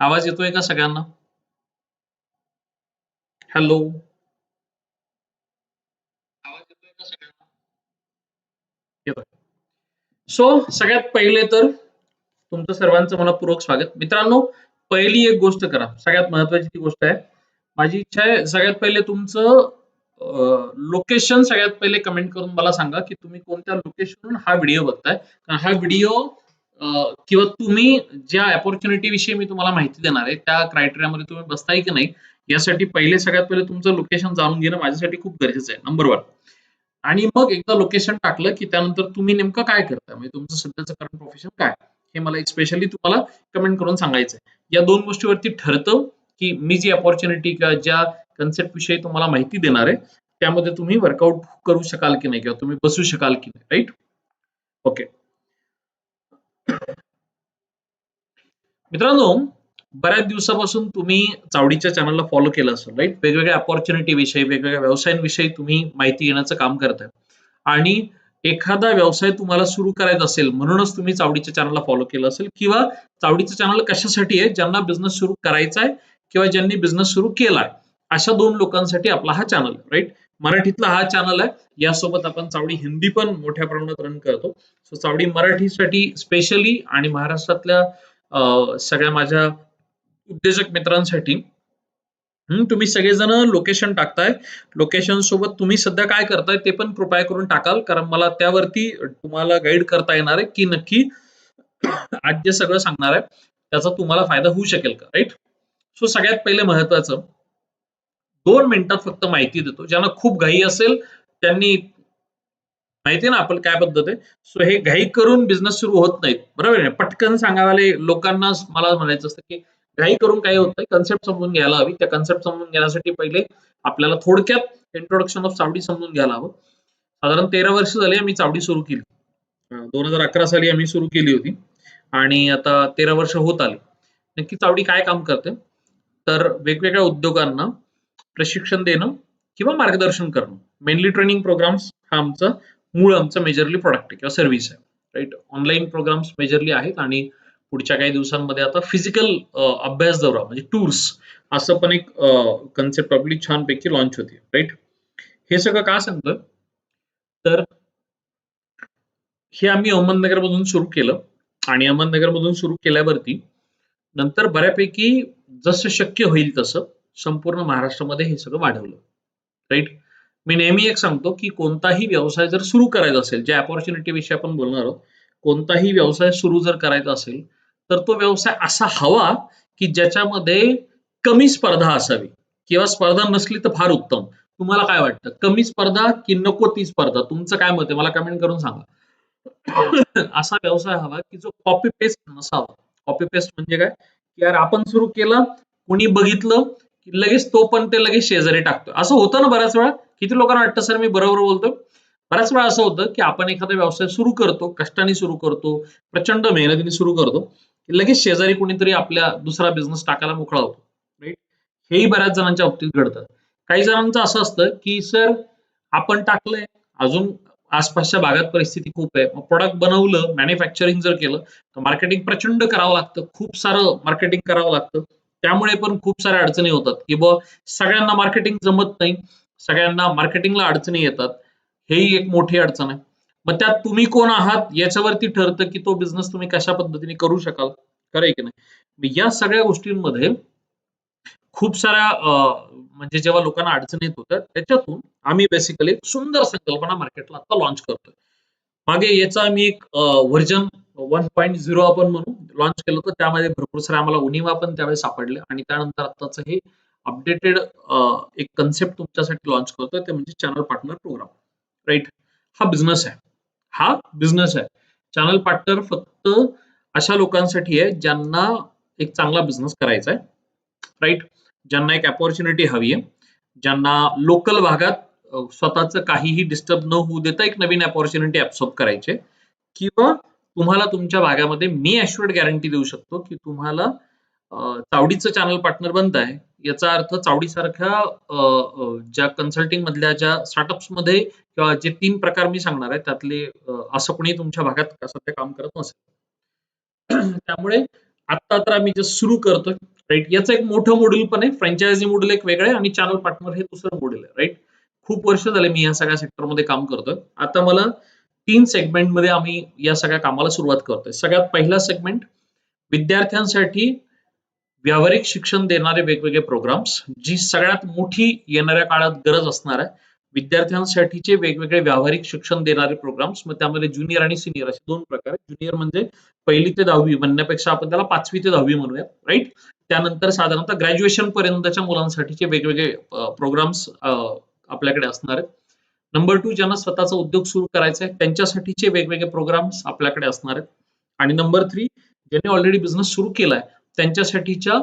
आवाज येतोय का सगळ्यांना? हॅलो सो सगळ्यात पहिले तर तुमचं सर्वांचं मनपूर्वक स्वागत. मित्रांनो पहिली एक गोष्ट करा. सगळ्यात महत्वाची ती गोष्ट आहे. माझी इच्छा आहे सगळ्यात पहिले तुमचं लोकेशन सगळ्यात पहिले कमेंट करून मला सांगा की तुम्ही कोणत्या लोकेशनवरून हा व्हिडिओ बघताय. कारण हा व्हिडिओ किंवा तुम्ही ज्या अपॉर्च्युनिटी विषयी मी तुम्हाला माहिती देणार आहे त्या क्रायटेरियामध्ये तुम्ही बसताय की नाही यासाठी पहिले सगळ्यात पहिले तुमचं लोकेशन जाणून घेणं माझ्यासाठी खूप गरजेचं आहे नंबर वन आणि मग एकदा लोकेशन टाकलं की त्यानंतर तुम्ही नेमकं काय करता म्हणजे तुमचं सध्याचं करंट प्रोफेशन काय? हे मला स्पेशली तुम्हाला कमेंट करून सांगायचं आहे. या दोन गोष्टीवरती ठरतं की मी जी अपॉर्च्युनिटी किंवा ज्या कन्सेप्ट विषयी तुम्हाला माहिती देणार आहे त्यामध्ये तुम्ही वर्कआउट करू शकाल की नाही किंवा तुम्ही बसू शकाल की नाही राईट ओके मित्रांनो बऱ्याच दिवसापासून तुम्ही चावडीच्या चॅनलला फॉलो केलं असेल राईट वेगवेगळ्या अपॉर्च्युनिटी विषयी वेगवेगळ्या व्यवसायांविषयी तुम्ही माहिती घेण्याचं काम करताय. आणि एखादा व्यवसाय तुम्हाला सुरू करायचा असेल म्हणूनच तुम्ही चावडीच्या चॅनलला फॉलो केलं असेल किंवा चावडीचं चॅनल कशासाठी आहे ज्यांना बिझनेस सुरू करायचा आहे किंवा ज्यांनी बिझनेस सुरू केलाय अशा दोन लोकांसाठी आपला हा चॅनल राईट मराठीतला हा चॅनल आहे. यासोबत आपण चावडी हिंदी पण मोठ्या प्रमाणात रन करतो. सो चावडी मराठीसाठी स्पेशली आणि महाराष्ट्रातल्या सगळ्या माझ्या उद्योजक मित्रांसाठी तुम्ही सगळेजण लोकेशन टाकताय. लोकेशन सोबत तुम्ही सध्या काय करताय ते पण कृपया करून टाकाल. कारण मला त्यावरती तुम्हाला गाईड करता येणार आहे की नक्की आज जे सगळं सांगणार आहे. त्याचा तुम्हाला फायदा होऊ शकेल का राईट सो सगळ्यात पहिले महत्वाचं दोन मिनिटात फक्त माहिती देतो. ज्यांना खूप घाई असेल त्यांनी माहिती ना आपण काय पद्धत आहे? सो हे घाई करून बिझनेस सुरू होत नाहीत. बरोबर आहे पटकन सांगावे लोकांना मला म्हणायचं असतं की घाई करून काय होत नाही. कन्सेप्ट समजून घ्यायला हवी. त्या कन्सेप्ट समजून घेण्यासाठी पहिले आपल्याला थोडक्यात इंट्रोडक्शन ऑफ चावडी समजून घ्यायला हवं. साधारण तेरा वर्ष झाली आम्ही चावडी सुरू केली. दोन हजार अकरा साली आम्ही सुरू केली होती. आणि आता तेरा वर्ष होत आली. नक्की चावडी काय काम करते? तर वेगवेगळ्या उद्योगांना प्रशिक्षण देणं किंवा मार्गदर्शन करणं. मेनली ट्रेनिंग प्रोग्राम्स हा आमचा मूळ आमचं मेजरली प्रोडक्ट आहे किंवा सर्व्हिस आहे. राईट ऑनलाईन प्रोग्राम्स मेजरली आहेत आणि पुढच्या काही दिवसांमध्ये आता फिजिकल अभ्यास दौरा म्हणजे टूर्स असं पण एक कन्सेप्ट आपली छानपैकी लॉन्च होती. राईट हे सगळं का सांगतं तर हे आम्ही अहमदनगर मधून सुरू केलं आणि अहमदनगर मधून सुरू केल्यावरती नंतर बऱ्यापैकी जसं शक्य होईल तसं संपूर्ण महाराष्ट्रामध्ये हे सगळं वाढवलं. राईट मी नेहमी एक सांगतो की कोणताही व्यवसाय जर सुरू करायचा असेल ज्या अपॉर्च्युनिटी विषयी आपण बोलणार आहोत कोणताही व्यवसाय सुरू जर करायचा असेल तर तो व्यवसाय असा हवा की ज्याच्यामध्ये कमी स्पर्धा असावी. किंवा स्पर्धा नसली तर फार उत्तम. तुम्हाला काय वाटतं? कमी स्पर्धा की नको ती स्पर्धा? तुमचं काय मत आहे? मला कमेंट करून सांगा. असा व्यवसाय हवा की जो कॉपी पेस्ट नसावा. कॉपी पेस्ट म्हणजे काय? की यार आपण सुरू केलं कोणी बघितलं की लगेच तो पण ते लगेच शेजारी टाकतो. असं होतं ना बऱ्याच वेळा? किती लोकांना वाटतं सर मी बरोबर बोलतो बऱ्याच वेळा असं होतं की आपण एखादा व्यवसाय सुरू करतो कष्टाने सुरू करतो प्रचंड मेहनतीने सुरू करतो लगेच शेजारी कोणीतरी आपल्या दुसरा बिझनेस टाकायला मोकळा होतो. राईट हेही बऱ्याच जणांच्या बाबतीत घडतं. काही जणांचं असं असतं की सर आपण टाकलंय अजून आसपासच्या भागात परिस्थिती खूप आहे. मग प्रोडक्ट बनवलं मॅन्युफॅक्चरिंग जर केलं तर मार्केटिंग प्रचंड करावं लागतं. खूप सारं मार्केटिंग करावं लागतं. त्यामुळे पण खूप साऱ्या अडचणी होतात की ब सगळ्यांना मार्केटिंग जमत नाही सगळ्यांना मार्केटिंगला अडचणी येतात हेही एक मोठी अडचण आहे. मग त्यात तुम्ही कोण आहात याच्यावरती ठरतं की तो बिझनेस तुम्ही कशा पद्धतीने करू शकाल खरंय की नाही? या सगळ्या गोष्टींमध्ये खूप साऱ्या म्हणजे जेव्हा लोकांना अडचणी येत होत्या त्याच्यातून आम्ही बेसिकली सुंदर संकल्पना मार्केटला आता लॉन्च करतोय. मागे याचा आम्ही एक व्हर्जन वन पॉईंट झिरो आपण म्हणून लॉन्च केलं होतं. त्यामध्ये भरपूर सारे आम्हाला उणीवा पण त्यावेळेस सापडले आणि त्यानंतर आताच हे अपडेटेड एक कन्सेप्ट तुमच्यासाठी लॉन्च करतोय. ते म्हणजे चॅनल पार्टनर प्रोग्राम राईट हा बिझनेस आहे. हा बिझनेस आहे. चॅनल पार्टनर फक्त अशा लोकांसाठी आहे ज्यांना एक चांगला बिझनेस करायचा आहे. राईट ज्यांना एक अपॉर्च्युनिटी हवी आहे. ज्यांना लोकल भागात स्वतःच काहीही डिस्टर्ब न होऊ देता एक नवीन अपॉर्च्युनिटी ऍब्सॉर्ब करायचे. किंवा तुम्हाला तुमच्या भागामध्ये मी ऍश्युअर्ड गॅरंटी देऊ शकतो की तुम्हाला चावडीचं चॅनल पार्टनर बनत आहे. याचा अर्थ चावडीसारख्या ज्या कन्सल्टिंग मधल्या ज्या स्टार्टअप्समध्ये किंवा जे तीन प्रकार मी सांगणार आहे त्यातले असं कोणी तुमच्या भागात सध्या काम करत नसेल. त्यामुळे आता तर आम्ही जे सुरू करतोय. राईट याचं एक मोठं मॉड्यूल पण आहे. फ्रँचायझी मॉड्यूल एक वेगळं आहे आणि चॅनल पार्टनर हे दुसरं मॉड्यूल आहे. राईट खूप वर्ष झाले मी या सगळ्या सेक्टरमध्ये काम करतोय. आता मला तीन सेगमेंटमध्ये आम्ही या सगळ्या कामाला सुरुवात करतोय. सगळ्यात पहिला सेगमेंट विद्यार्थ्यांसाठी व्यावहारिक शिक्षण देणारे वेगवेगळे प्रोग्राम्स जी सगळ्यात मोठी येणाऱ्या काळात गरज असणार आहे. विद्यार्थ्यांसाठीचे वेगवेगळे व्यावहारिक शिक्षण देणारे प्रोग्राम्स मग त्यामध्ये ज्युनियर आणि सिनियर असे दोन प्रकार आहेत. ज्युनियर म्हणजे पहिली ते दहावी म्हणण्यापेक्षा आपण त्याला पाचवी ते दहावी म्हणूया राईट त्यानंतर साधारणतः ग्रॅज्युएशन पर्यंतच्या मुलांसाठीचे वेगवेगळे प्रोग्राम्स आपल्याकडे असणार आहेत. नंबर टू ज्यांना स्वतःचा उद्योग सुरू करायचा आहे त्यांच्यासाठीचे वेगवेगळे प्रोग्राम्स आपल्याकडे असणार आहेत. आणि नंबर थ्री ज्यांनी ऑलरेडी बिझनेस सुरू केलाय त्यांच्यासाठीच्या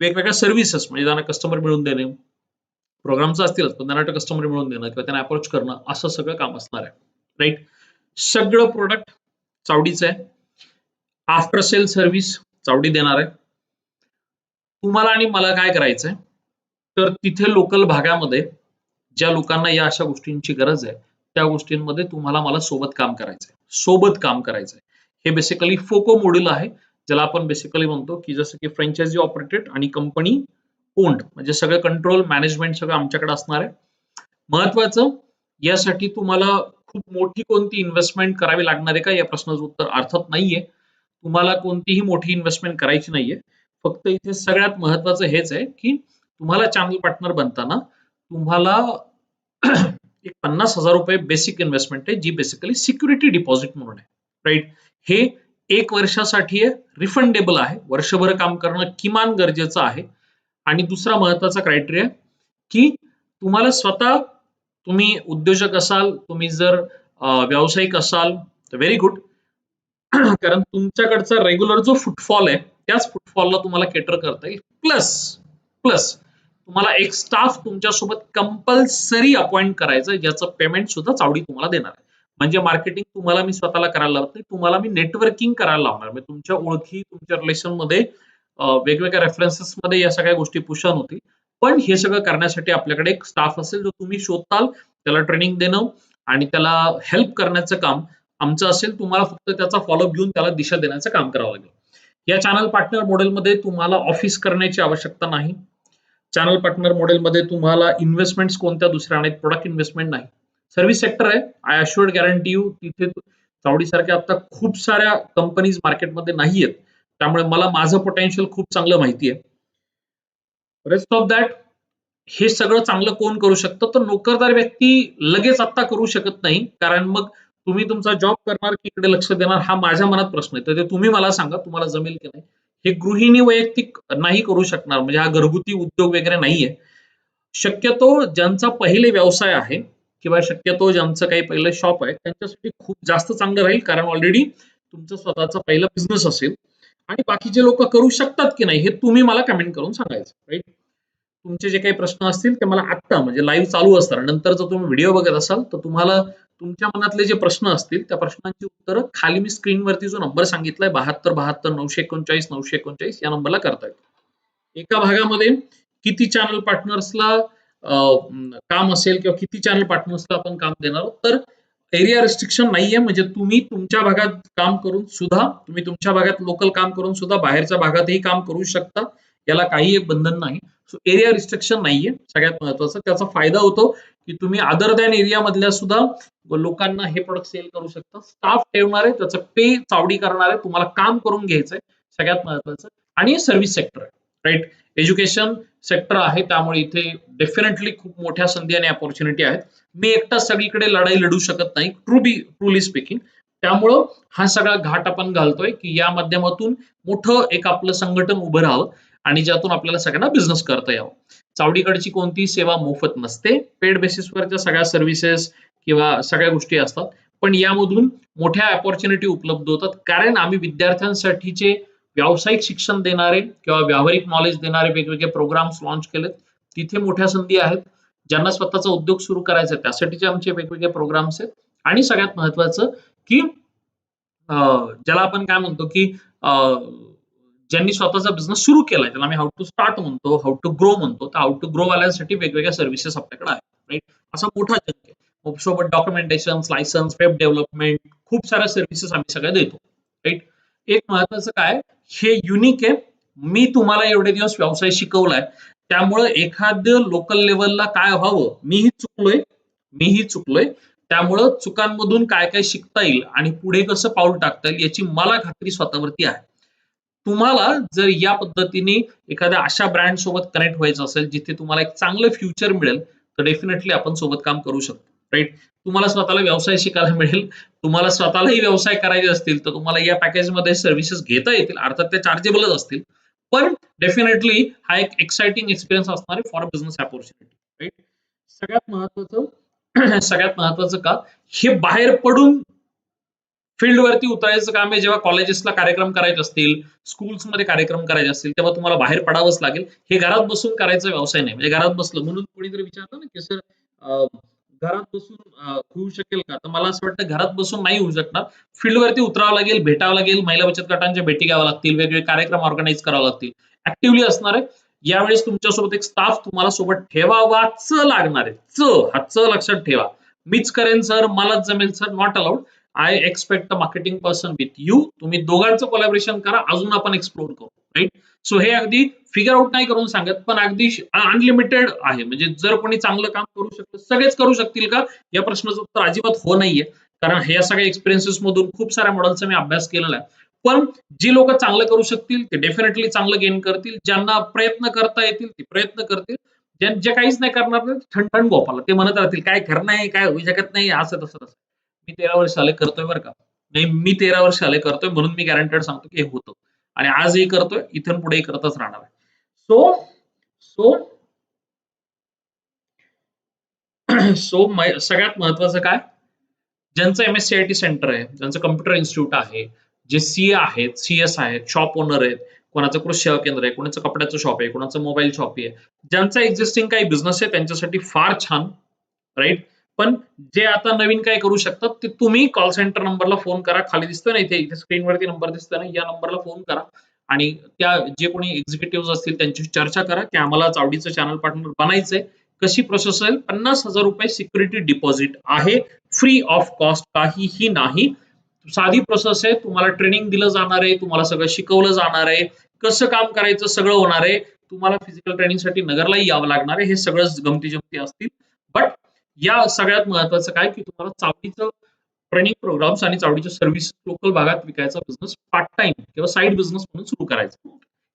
वेगवेगळ्या सर्व्हिसेस म्हणजे त्यांना कस्टमर मिळवून देणे प्रोग्राम्स असतीलच पण त्यांना कस्टमर मिळवून देणं किंवा त्यांना अप्रोच करणं असं सगळं काम असणार आहे. राईट सगळं प्रोडक्ट चावडीचं आहे. आफ्टर सेल सर्व्हिस चावडी देणार आहे. तुम्हाला आणि मला काय करायचंय? तर तिथे लोकल भागामध्ये ज्या लोकांना या अशा गोष्टींची गरज आहे त्या गोष्टींमध्ये तुम्हाला मला सोबत काम करायचंय. सोबत काम करायचंय. हे बेसिकली फोको मॉड्यूल आहे ज्याला आपण बेसिकली म्हणतो की जसं की फ्रँचायझी ऑपरेटेड आणि कंपनी ओन्ड म्हणजे सगळं कंट्रोल मॅनेजमेंट सगळं आमच्याकडे असणार आहे. महत्वाचं यासाठी तुम्हाला खूप मोठी कोणती इन्व्हेस्टमेंट करावी लागणार आहे का? या प्रश्नाचं उत्तर अर्थात नाहीये. तुम्हाला कोणतीही मोठी इन्व्हेस्टमेंट करायची नाहीये. फक्त इथे सगळ्यात महत्वाचं हेच आहे की तुम्हाला चॅनल पार्टनर बनताना तुम्हाला एक पन्नास हजार रुपये बेसिक इन्व्हेस्टमेंट आहे जी बेसिकली सिक्युरिटी डिपॉझिट म्हणून आहे. राईट हे एक वर्षासाठी आहे रिफंडेबल आहे. वर्षभर काम करणं किमान गरजेचं आहे. आणि दुसरा महत्त्वाचा क्रायटेरिया की तुम्हाला स्वतः तुम्ही उद्योजक असाल तुम्ही जर व्यावसायिक असाल तर व्हेरी गुड कारण तुमच्याकडचा रेग्युलर जो फुटफॉल आहे त्याच फुटफॉलला तुम्हाला केटर करता येईल. प्लस प्लस तुम्हाला एक स्टाफ तुमच्यासोबत कंपल्सरी अपॉइंट करायचं ज्याचं पेमेंट सुद्धा चावडी तुम्हाला देणार आहे. म्हणजे मार्केटिंग तुम्हाला मी स्वतःला करायला लावत नाही तुम्हाला मी नेटवर्किंग करायला लावणार. म्हणजे तुमच्या ओळखी तुमच्या रिलेशनमध्ये वेगवेगळ्या रेफरन्सेस मध्ये या सगळ्या गोष्टी पुषण होतील. पण हे सगळं करण्यासाठी आपल्याकडे एक स्टाफ असेल जो तुम्ही शोधताल त्याला ट्रेनिंग देणं आणि त्याला हेल्प करण्याचं काम आमचं असेल तुम्हाला फक्त त्याचा फॉलोअप घेऊन त्याला दिशा देण्याचं काम करावं लागेल. या चॅनल पार्टनर मॉडेलमध्ये तुम्हाला ऑफिस करण्याची आवश्यकता नाही. चॅनल पार्टनर मॉडेलमध्ये तुम्हाला इन्व्हेस्टमेंट कोणत्या दुसऱ्या आणि प्रोडक्ट इन्व्हेस्टमेंट नाही. सर्व्हिस सेक्टर आहे. आय अश्युअर्ड गॅरंटी यू तिथे चावडीसारख्या आता खूप साऱ्या कंपनीज मार्केटमध्ये नाही आहेत त्यामुळे मला माझं पोटेन्शियल खूप चांगलं माहिती आहे. रेस्ट ऑफ दॅट हे सगळं चांगलं कोण करू शकतं? तर नोकरदार व्यक्ती लगेच आत्ता करू शकत नाही. कारण मग तुम्ही तुमचा जॉब करणार की इकडे लक्ष देणार? हा माझ्या मनात प्रश्न आहे. तर ते तुम्ही मला सांगा तुम्हाला जमेल की नाही. हे गृहिणी वैयक्तिक नाही करू शकणार म्हणजे हा घरगुती उद्योग वगैरे नाहीये. शक्यतो ज्यांचा पहिले व्यवसाय आहे किंवा शक्यतो ज्यांचं काही पहिलं शॉप आहे त्यांच्यासाठी खूप जास्त चांगलं राहील कारण ऑलरेडी तुमचं स्वतःचा पहिला बिझनेस असेल. आणि बाकीचे लोक करू शकतात की नाही हे तुम्ही मला कमेंट करून सांगायचं राईट तुमचे जे काही प्रश्न असतील ते मला आत्ता म्हणजे लाईव्ह चालू असताना नंतर जर तुम्ही व्हिडिओ बघत असाल तर तुम्हाला तुमच्या मनातले जे प्रश्न असतील त्या प्रश्नांची उत्तरं खाली मी स्क्रीनवरती जो नंबर सांगितलाय बहात्तर बहात्तर नऊशे एकोणचाळीस नऊशे एकोणचाळीस या नंबरला करता येतो एका भागामध्ये किती चॅनल पार्टनर्सला काम असेल किंवा किती चॅनल पार्टनर्सला आपण काम देणार आहोत तर एरिया रिस्ट्रिक्शन नाहीये. म्हणजे तुम्ही तुमच्या भागात काम करून सुद्धा तुम्ही तुमच्या भागात लोकल काम करून सुद्धा बाहेरच्या भागातही काम करू शकता. याला काही एक बंधन नाही. सो एरिया रिस्ट्रिक्शन नाहीये सगळ्यात महत्वाचं. त्याचा फायदा होतो की तुम्ही अदर दॅन एरिया मधल्या सुद्धा लोकांना हे प्रोडक्ट सेल करू शकता. स्टाफ ठेवणार आहे त्याचं पे चावडी करणार आहे तुम्हाला काम करून घ्यायचंय सगळ्यात महत्वाचं. आणि सर्व्हिस सेक्टर आहे राईट एज्युकेशन सेक्टर आहे त्यामुळे इथे डेफिनेटली खूप मोठ्या संधी आणि अपॉर्च्युनिटी आहेत. मी एकटा सगळीकडे लढाई लढू शकत नाही ट्रू बी ट्रूली स्पीकिंग त्यामुळं हा सगळा घाट आपण घालतोय की या माध्यमातून मोठं एक आपलं संघटन उभं राहावं. आणि ज्यातून आपल्याला सगळ्यांना बिझनेस करता यावं. चावडीकडची कोणतीही सेवा मोफत नसते. पेड बेसिसवरच्या सगळ्या सर्व्हिसेस किंवा सगळ्या गोष्टी असतात. पण यामधून मोठ्या अपॉर्च्युनिटी उपलब्ध होतात. कारण आम्ही विद्यार्थ्यांसाठीचे व्यावसायिक शिक्षण देणारे किंवा व्यावहारिक नॉलेज देणारे वेगवेगळे प्रोग्राम्स लॉन्च केलेत. तिथे मोठ्या संधी आहेत. ज्यांना स्वतःचा उद्योग सुरू करायचा आहे त्यासाठीचे आमचे वेगवेगळे प्रोग्राम्स आहेत. आणि सगळ्यात महत्वाचं की ज्याला आपण काय म्हणतो की ज्यांनी स्वतःचा बिझनेस सुरू केलाय त्याला आम्ही हाऊ टू स्टार्ट म्हणतो हाऊ टू ग्रो म्हणतो तर हाऊ टू ग्रो वाल्यांसाठी वेगवेगळ्या सर्व्हिसेस आपल्याकडे आहेत राईट असा मोठा जग आहे. सोबत डॉक्युमेंटेशन लायसन्स वेब डेव्हलपमेंट खूप साऱ्या सर्व्हिसेस आम्ही सगळ्या देतो राईट एक महत्वाचं काय? हे युनिक आहे. मी तुम्हाला एवढे दिवस व्यवसाय शिकवलाय. त्यामुळे एखादं लोकल लेवलला काय व्हावं? मीही चुकलोय. मीही चुकलोय. त्यामुळं चुकांमधून काय काय शिकता येईल आणि पुढे कसं पाऊल टाकता येईल याची मला खात्री स्वतःवरती आहे. तुम्हाला जर या पद्धतीने एखाद्या अशा ब्रँड सोबत कनेक्ट व्हायचं असेल जिथे तुम्हाला एक चांगलं फ्युचर मिळेल तर डेफिनेटली आपण सोबत काम करू शकतो राईट तुम्हाला स्वतःला व्यवसाय शिकायला मिळेल तुम्हाला स्वतःलाही व्यवसाय करायचे असतील तर तुम्हाला या पॅकेजमध्ये सर्व्हिसेस घेता येतील अर्थात ते चार्जेबलच असतील. पण डेफिनेटली हा एक एक्साइटिंग एक्सपिरियन्स असणार आहे फॉर बिझनेस अपॉर्च्युनिटी राईट सगळ्यात महत्वाचं सगळ्यात महत्वाचं का? हे बाहेर पडून फील्डवरती उतरायचं काम आहे जेव्हा कॉलेजेसला कार्यक्रम करायचे असतील स्कूल्समध्ये कार्यक्रम करायचे असतील तेव्हा तुम्हाला बाहेर पडावंच लागेल. हे घरात बसून करायचा व्यवसाय नाही. म्हणजे घरात बसलं म्हणून कोणीतरी विचारलं ना की सर घरात बसून होऊ शकेल का? तर मला असं वाटतं घरात बसून नाही होऊ शकणार. फील्डवरती उतरावं लागेल भेटावं लागेल महिला बचत गटांच्या भेटी घ्याव्या लागतील वेगवेगळे कार्यक्रम ऑर्गनाईज करावे लागतील. ऍक्टिव्हली असणार आहे. यावेळेस तुमच्यासोबत एक स्टाफ तुम्हाला सोबत ठेवावाच लागणार आहे. च हा च लक्षात ठेवा. मीच करेन सर मलाच जमेल sir not allowed I expect a marketing person with you तुम्ही दोघांचं कोलॅबरेशन करा. अजून आपण एक्सप्लोर करू. राईट सो हे अगदी फिगर आउट नाही करून सांगत पण अगदी अनलिमिटेड आहे. म्हणजे जर कोणी चांगलं काम करू शकतं सगळेच करू शकतील का? या प्रश्नाचं उत्तर अजिबात हो नाहीये. कारण ह्या सगळ्या एक्सपिरियन्सेस मधून खूप साऱ्या मॉडेलचा मी अभ्यास केलेला आहे. पण जी लोक चांगलं करू शकतील ते डेफिनेटली चांगलं गेन करतील. ज्यांना प्रयत्न करता येतील ते प्रयत्न करतील. जे काहीच नाही करणार थंड थंड गोपाला. ते म्हणत राहतील काय करणार आहे काय होऊ शकत नाही असं तसं तसं. मी तेरा वर्ष आले करतोय बरं का. नाही मी तेरा वर्ष आले करतोय म्हणून मी गॅरंटेड सांगतो की हे होतं. आणि आजही करतोय इथून पुढेही करतच राहणार आहे. सो सो सो सगळ्यात महत्वाचं काय? ज्यांचं M S C I T centre आहे ज्यांचं कम्प्युटर इन्स्टिट्यूट आहे जे सी ए आहेत सी एस आहेत शॉप ओनर आहेत कोणाचं कृषी सेवा केंद्र आहे कोणाचं कपड्याचं शॉप आहे कोणाचं मोबाईल शॉप आहे ज्यांचा एक्झिस्टिंग काही बिझनेस आहे त्यांच्यासाठी फार छान राईट पण जे आता नवीन काय करू शकतात ते तुम्ही कॉल सेंटर नंबरला फोन करा. खाली दिसतोय ना इथे इथे स्क्रीनवरती नंबर दिसतोय ना या नंबरला फोन करा. आणि त्या जे कोणी एक्झिक्युटिव्ह असतील त्यांची चर्चा करा की आम्हाला चावडीचं चॅनल पार्टनर बनायचंय. कशी प्रोसेस आहे पन्नास हजार रुपये सिक्युरिटी डिपॉझिट आहे. फ्री ऑफ कॉस्ट काहीही नाही. साधी प्रोसेस आहे. तुम्हाला ट्रेनिंग दिलं जाणार आहे. तुम्हाला सगळं शिकवलं जाणार आहे. कसं काम करायचं सगळं होणार आहे. तुम्हाला फिजिकल ट्रेनिंगसाठी नगरलाही यावं लागणार आहे. हे सगळंच गमती जमती असतील. बट या सगळ्यात महत्वाचं काय की तुम्हाला चावडीचं ट्रेनिंग प्रोग्राम्स आणि चावडीच्या सर्व्हिस लोकल भागात विकायचा बिझनेस पार्ट टाइम किंवा साईड बिझनेस म्हणून सुरू करायचा.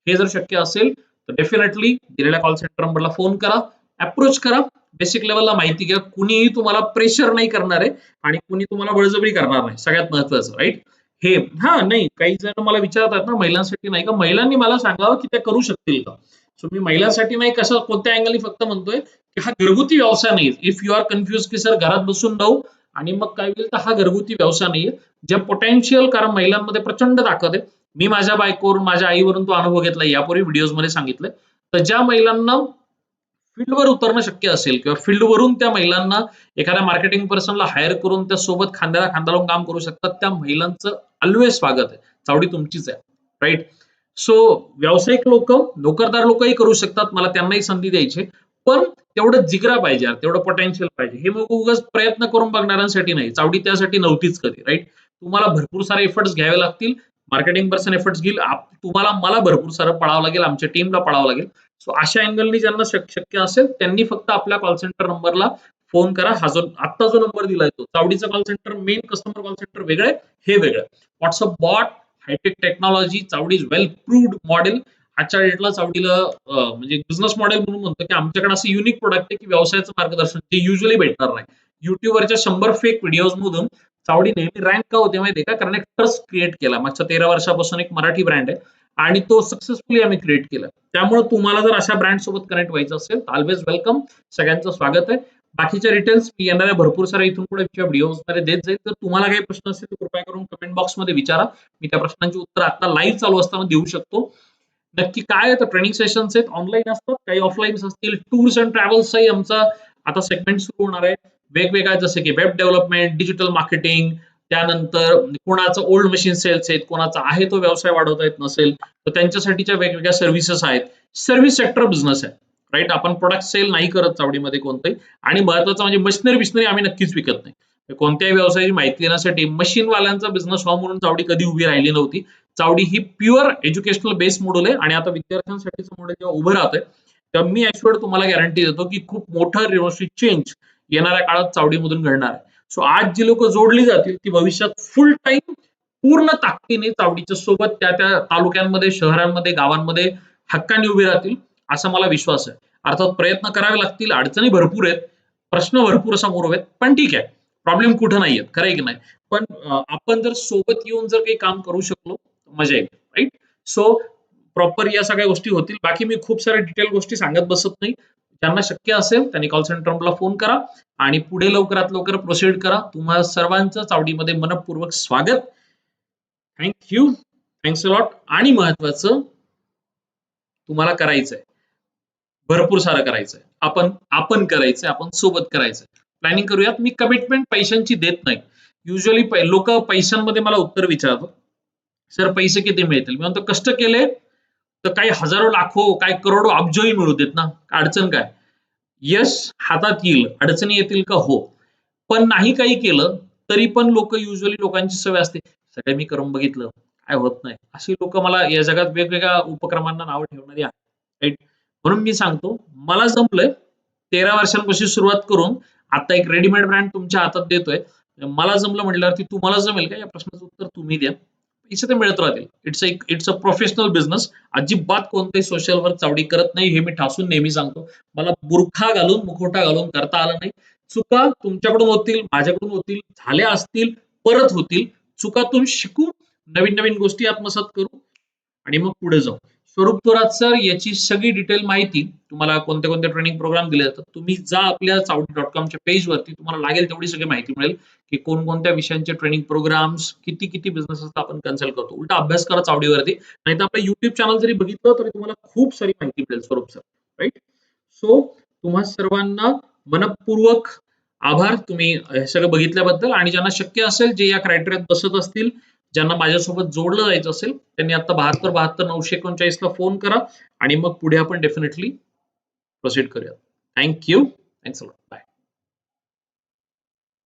हे जर शक्य असेल तर डेफिनेटली दिलेल्या कॉल सेंटर नंबरला फोन करा अप्रोच करा. बेसिक लेवलला माहिती घ्या. कुणीही तुम्हाला प्रेशर नाही करणार आहे आणि कुणी तुम्हाला बळजबरी करणार नाही. सगळ्यात महत्वाचं राईट हे हा नाही काही जण मला विचारतात ना महिलांसाठी नाही का? महिलांनी मला सांगावं की त्या करू शकतील का? सो मी महिलांसाठी नाही कसं कोणत्या अँगलनी फक्त म्हणतोय हा घरगुती व्यवसाय नाही इफ यू आर कन्फ्युज की सर घरात बसून राहू आणि मग काय होईल? तर हा घरगुती व्यवसाय नाहीये. ज्या पोटेन्शियल कारण महिलांमध्ये प्रचंड ताकद आहे. मी माझ्या बायकोवरून माझ्या आईवरून तो अनुभव घेतला यापूर्वी व्हिडिओजमध्ये सांगितलंय. तर ज्या महिलांना फील्डवर उतरणं शक्य असेल किंवा फील्डवरून त्या महिलांना एखाद्या मार्केटिंग पर्सनला हायर करून त्या सोबत खांद्याला खांदा लावून काम करू शकतात त्या महिलांचं अल्वे स्वागत आहे. चावडी तुमचीच आहे. राईट सो व्यावसायिक लोक नोकरदार लोकही करू शकतात. मला त्यांनाही संधी द्यायची पण तेवढं जिगरा पाहिजे तेवढं पोटेन्शियल पाहिजे. हे मग उगाच प्रयत्न करून बघणाऱ्यांसाठी नाही. चावडी त्यासाठी नव्हतीच कधी राईट तुम्हाला भरपूर सारे एफर्ट्स घ्यावे लागतील. मार्केटिंग पर्सन एफर्ट्स घेईल. तुम्हाला मला भरपूर सारं पळावं लागेल. आमच्या टीमला पळावं लागेल. सो अशा अँगलनी ज्यांना शक्य असेल त्यांनी फक्त आपल्या कॉल सेंटर नंबरला फोन करा. हा जो आत्ता जो नंबर दिलाय तो. चावडीचा call centre main customer call centre वेगळं आहे. हे वेगळं WhatsApp bot hi tech technology Chawdi is well proved model आजच्या डेटला चावडीला म्हणजे बिझनेस मॉडेल म्हणून म्हणतो की आमच्याकडे असं युनिक प्रोडक्ट आहे की व्यवसायाचं मार्गदर्शन जे युजली भेटणार नाही. युट्यूबवरच्या शंभर फेक व्हिडिओज मधून चावडी नेहमी रँक का होते माहितीये का? कारण एक ट्रस्ट क्रिएट केला. मागच्या तेरा वर्षापासून एक मराठी ब्रँड आहे. आणि तो सक्सेसफुली आम्ही क्रिएट केला. त्यामुळे तुम्हाला जर अशा ब्रँड सोबत कनेक्ट व्हायचं असेल तर ऑलवेज वेलकम सगळ्यांचं स्वागत आहे. बाकीच्या डिटेल्स मी येणाऱ्या भरपूर साऱ्या इथून पुढे व्हिडिओजमध्ये देत जाईल. तर तुम्हाला काही प्रश्न असतील तर कृपया करून कमेंट बॉक्समध्ये विचारा. मी त्या प्रश्नांची उत्तर आता लाईव्ह चालू असताना देऊ शकतो. नक्की काय आहे तर ट्रेनिंग सेशन्स आहेत. ऑनलाईन असतात काही ऑफलाईन असतील. टूर्स अँड ट्रॅव्हल्सचाही आमचा आता सेगमेंट सुरू होणार आहे. वेगवेगळ्या जसे की वेब डेव्हलपमेंट डिजिटल मार्केटिंग त्यानंतर कोणाचं ओल्ड मशीन सेल्स आहेत कोणाचा आहे तो व्यवसाय वाढवता येत नसेल तर त्यांच्यासाठीच्या वेगवेगळ्या सर्व्हिसेस आहेत. सर्व्हिस सेक्टर बिझनेस आहे. राईट आपण प्रोडक्ट सेल नाही करत चावडीमध्ये कोणतंही. आणि महत्वाचं म्हणजे मशिनरी बिशनरी आम्ही नक्कीच विकत नाही. कोणत्याही व्यवसायाची माहिती देण्यासाठी मशीनवाल्यांचा बिझनेस हॉ म्हणून चावडी कधी उभी राहिली नव्हती. चावडी ही प्युअर एज्युकेशनल बेस मॉड्यूल आहे. आणि आता विद्यार्थ्यांसाठीचं मॉडेल जेव्हा उभं राहतंय तेव्हा मी ऍश्युअर्ड तुम्हाला गॅरंटी देतो की खूप मोठं रिव्हर्सिटी चेंज येणाऱ्या काळात चावडीमधून घडणार आहे. सो आज जी लोक जोडली जातील ती भविष्यात फुल टाइम पूर्ण ताकदीने चावडीच्या सोबत त्या त्या तालुक्यांमध्ये शहरांमध्ये गावांमध्ये हक्काने उभे राहतील असा मला विश्वास आहे. अर्थात प्रयत्न करावे लागतील अडचणी भरपूर आहेत प्रश्न भरपूर समोर आहेत पण ठीक आहे. प्रॉब्लेम कुठं नाही आहेत खरं आहे की नाही? पण आपण जर सोबत येऊन जर काही काम करू शकलो मजा येईल राईट सो प्रॉपर या सगळ्या गोष्टी होतील. बाकी मी खूप साऱ्या डिटेल गोष्टी सांगत बसत नाही. ज्यांना शक्य असेल त्यांनी कॉल सेंटरला फोन करा आणि पुढे लवकरात लवकर प्रोसीड करा. तुम्हाला सर्वांचं चावडीमध्ये मनपूर्वक स्वागत. थँक्यू थँक्स लॉट आणि महत्वाचं तुम्हाला करायचंय. भरपूर सारं करायचंय. आपण आपण करायचंय आपण सोबत करायचंय. प्लॅनिंग करूयात. मी कमिटमेंट पैशांची देत नाही. युजली लोक पैशांमध्ये मला उत्तर विचारतात. सर पैसे किती मिळतील? मी म्हणतो कष्ट केले तर काही हजारो लाखो काय करोडो अब्जोही मिळू देत ना? अडचण काय? यश हातात येईल. अडचणी येतील का? हो. पण नाही काही केलं तरी पण लोक युजली लोकांची सवय असते. सगळे मी करून बघितलं. काय होत नाही. अशी लोक मला या जगात वेगवेगळ्या उपक्रमांना नावं ठेवणारी आहेत. राईट म्हणून मी सांगतो मला जमलंय तेरा वर्षांपासून सुरुवात करून आता एक रेडीमेड ब्रँड तुमच्या हातात देतोय. मला जमलं म्हटल्यावरती तुम्हाला जमेल का? या प्रश्नाचं उत्तर तुम्ही द्या. पैसे ते मिळत राहतील. इट्स एक इट्स अ प्रोफेशनल बिझनेस अजिबात कोणत्याही सोशल वर्क चावडी करत नाही. हे मी ठासून नेहमी सांगतो. मला बुरखा घालून मुखोटा घालून करता आला नाही. चुका तुमच्याकडून होतील माझ्याकडून होतील झाल्या असतील परत होतील. चुकातून शिकू नवीन नवीन गोष्टी आत्मसात करू आणि मग पुढे जाऊ. स्वरूप थोरात सर याची सगळी डिटेल माहिती तुम्हाला कोणते कोणते ट्रेनिंग प्रोग्राम दिले जातात तुम्ही जा आपल्या चावडी डॉट कॉमच्या पेजवरती तुम्हाला लागेल तेवढी सगळी माहिती मिळेल की कोणकोणत्या विषयांचे ट्रेनिंग प्रोग्राम्स किती किती बिझनेस आपण कन्सल्ट करतो. उलटा अभ्यास करा चावडीवरती नाही तर आपलं युट्यूब चॅनल जरी बघितलं तरी तुम्हाला खूप सारी माहिती मिळेल स्वरूप सर राईट सो तुम्हा सर्वांना मनपूर्वक आभार. तुम्ही हे सगळं बघितल्याबद्दल आणि ज्यांना शक्य असेल जे या क्रायटेरियात बसत असतील ज्यांना माझ्यासोबत जोडलं जायचं असेल त्यांनी आता बहात्तर बहात्तर नऊशे एकोणचाळीसला फोन करा आणि मग पुढे आपण डेफिनेटली प्रोसीड करूया थँक्यू थँक्स बाय